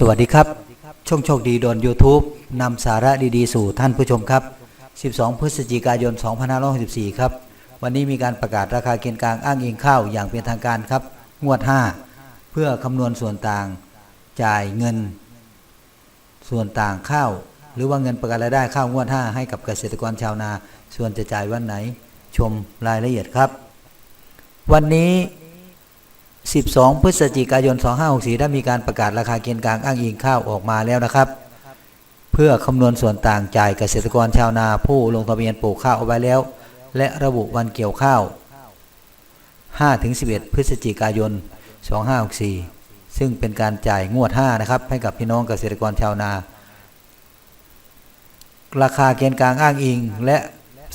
สวัสดีครับ ช่องโชคดีโดน YouTube นำสาระดีๆ สู่ท่านผู้ชมครับ 12 พฤศจิกายน 2564 ครับ วันนี้มีการประกาศราคาเกณฑ์กลางอ้างอิงข้าวอย่างเป็นทางการครับ งวด 5 เพื่อคำนวณส่วนต่างจ่ายเงิน ส่วนต่างข้าว หรือว่าเงินประกันรายได้ข้าวงวด 5 ให้กับเกษตรกรชาวนา ส่วนจะจ่ายวันไหน ชมรายละเอียดครับ วันนี้ 12 พฤศจิกายน 2564 ได้มีการประกาศราคาเกณฑ์กลางอ้างอิงข้าวออกมาแล้วนะครับ เพื่อคำนวณส่วนต่างจ่ายเกษตรกรชาวนาผู้ลงทะเบียนปลูกข้าวเอาไว้แล้ว และระบุวันเกี่ยวข้าว 5-11 พฤศจิกายน 2564 ซึ่งเป็นการจ่ายงวด 5 นะครับ ให้กับพี่น้องเกษตรกรชาวนา ราคาเกณฑ์กลางอ้างอิง และ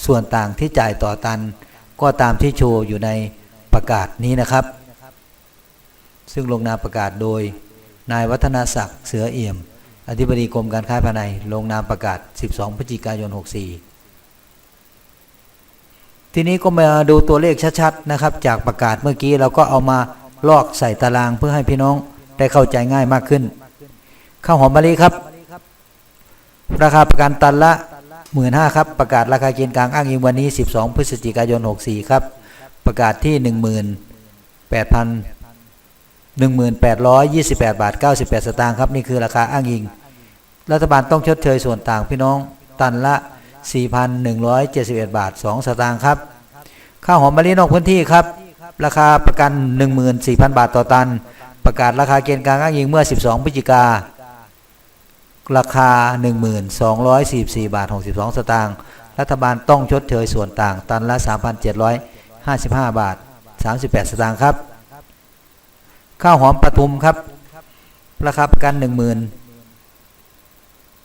ส่วนต่างที่จ่ายต่อตัน ก็ตามที่โชว์อยู่ในประกาศนี้นะครับ ซึ่งลงนามประกาศโดย นายวัฒนศักดิ์เสือเอี่ยม อธิบดีกรมการค้าภายใน ลงนามประกาศ 12 พฤศจิกายน 64 ทีนี้ก็มาดูตัวเลขชัดๆนะครับ จากประกาศเมื่อกี้เราก็เอามาลอกใส่ตารางเพื่อให้พี่น้องได้เข้าใจง่ายมากขึ้น ข้าวหอมมะลิครับ ราคาประกันตันละหมื่นห้าครับ ประกาศราคาเกณฑ์กลางอ้างอิงวันนี้ 12 พฤศจิกายน 64 ครับ ประกาศที่ 18,000 1828 บาท 98 สตางค์ครับ นี่คือราคาอ้างอิง รัฐบาลต้องชดเชยส่วนต่างพี่น้องตันละ 4,171 บาท 2 สตางค์ครับ ข้าวหอมมะลินอกพื้นที่ครับ ราคาประกัน 14,000 บาทต่อตัน ประกาศราคาเกณฑ์กลางอ้างอิงเมื่อ 12 พฤศจิกา ราคา 1244 บาท 62 สตางค์ รัฐบาลต้องชดเชยส่วนต่างตันละ 3,755 บาท 38 สตางค์ครับ ข้าวหอมปทุมครับ ราคาประกัน1 0 0 0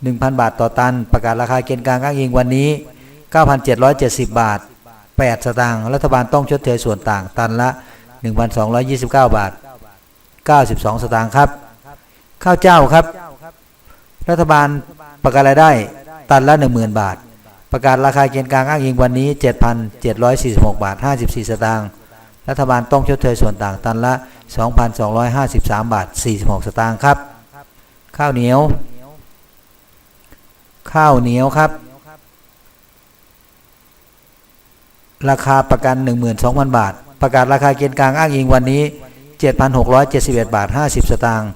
0 1,000บาทต่อตัน ประกาศราคาเกณฑ์กลางอ้างอิงวันนี้ 9,770 บาท 8 สตางค์รัฐบาลต้องชดเชยส่วนต่างตันละ 1,229 บาท 92 สตางค์ครับ ข้าวเจ้าครับ รัฐบาลประกาศรายได้ตันละ 10,000 บาท ประกาศราคาเกณฑ์กลางอ้างอิงวันนี้ 7,746 บาท 54 สตางค์รัฐบาลต้องชดเชยส่วนต่างตันละ 2,253 บาท 46 สตางค์ครับ ข้าวเหนียว ข้าวเหนียวครับ ราคาประกัน 12,000 บาท ประกาศราคาเกณฑ์กลางอ้างอิงวันนี้ 7,671 บาท 50 สตางค์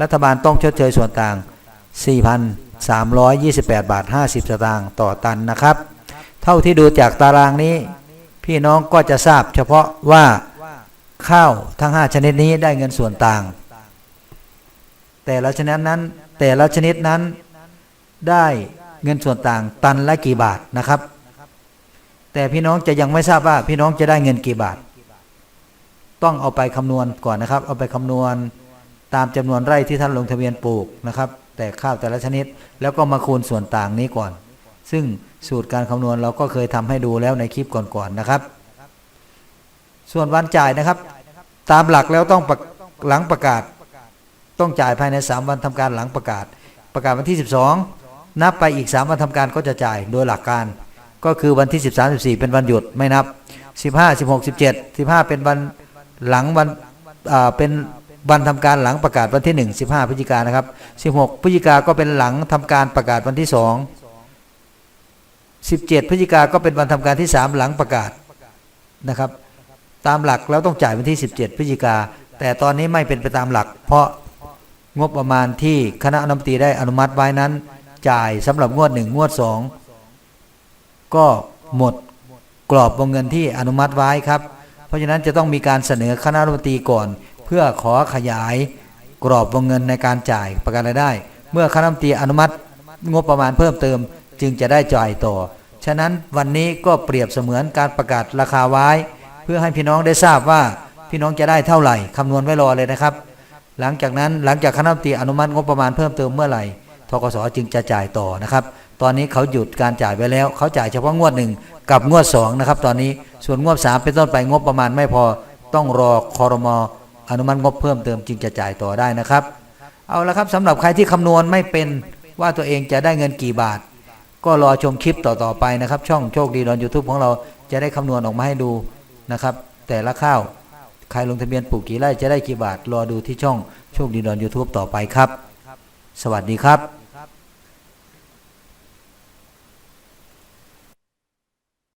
รัฐบาลต้องชดเชยส่วนต่าง 4,328 บาท 50 สตางค์ต่อตันนะครับ เท่าที่ดูจากตารางนี้ พี่น้องก็จะทราบเฉพาะว่า ข้าวทั้ง5ชนิดนี้ได้เงินส่วนต่าง แต่ละชนิดนั้น แต่ละชนิดนั้นได้เงินส่วนต่าง ตันละกี่บาทนะครับ แต่พี่น้องจะยังไม่ทราบว่าพี่น้องจะได้เงินกี่บาท ต้องเอาไปคำนวณก่อนนะครับ เอาไปคำนวณตามจำนวนไร่ที่ท่านลงทะเบียนปลูกนะครับ แต่ข้าวแต่ละชนิดแล้วก็มาคูณส่วนต่างนี้ก่อน ซึ่งสูตรการคำนวณเราก็เคยทำให้ดูแล้วในคลิปก่อนๆนะครับ ส่วนวันจ่ายนะครับ ตามหลักแล้วต้องหลังประกาศ ต้องจ่ายภายใน 3 วันทำการหลังประกาศ ประกาศวันที่ 12 นับไปอีก 3 วันทำการก็จะจ่ายโดยหลักการ ก็คือวันที่ 13 14 เป็นวันหยุดไม่นับ 15 16 17 15 เป็นวันหลังวันเป็นวันทำการหลังประกาศวันที่ 1 15พฤศจิกานะครับ 16พฤศจิกาก็เป็นหลังทำการประกาศวันที่ 2 17พฤศจิกาก็เป็นวันทำการที่ 3 หลังประกาศนะครับ ตามหลักแล้วต้องจ่ายวันที่ 17 พฤศจิกา แต่ตอนนี้ไม่เป็นไปตามหลัก เพราะงบประมาณที่คณะรัฐมนตรีได้อนุมัติไว้นั้น จ่ายสำหรับงวด 1 งวด 2 ก็หมดกรอบวงเงินที่อนุมัติไว้ครับ เพราะฉะนั้นจะต้องมีการเสนอคณะรัฐมนตรีก่อน เพื่อขอขยายกรอบวงเงินในการจ่ายประกันรายได้ เมื่อคณะรัฐมนตรีอนุมัติงบประมาณเพิ่มเติมจึงจะได้จ่ายต่อ ฉะนั้นวันนี้ก็เปรียบเสมือนการประกาศราคาไว้ เพื่อให้พี่น้องได้ทราบว่าพี่น้องจะได้เท่าไหร่คำนวณไว้รอเลยนะครับ หลังจากนั้นหลังจากคณะรัฐมนตรีอนุมัติงบประมาณเพิ่มเติมเมื่อไหร่ทกสจึงจะจ่ายต่อนะครับ ตอนนี้เขาหยุดการจ่ายไปแล้ว เขาจ่ายเฉพาะงวดหนึ่งกับงวดสองนะครับตอนนี้ส่วนงวดสามเป็นต้นไปงบประมาณไม่พอต้องรอคอรมออนุมัติงบเพิ่มเติมจึงจะจ่ายต่อได้นะครับ เอาละครับสำหรับใครที่คำนวณไม่เป็นว่าตัวเองจะได้เงินกี่บาท ก็รอชมคลิปต่อๆไปนะครับ ช่องโชคดีดอนยูทูบของเราจะได้คำนวณออกมาให้ดู นะครับ แต่ละข้าวใครลงทะเบียนปลูกกี่ไร่จะได้กี่บาท รอดูที่ช่องโชคดีดอนยูทูบต่อไปครับ สวัสดีครับ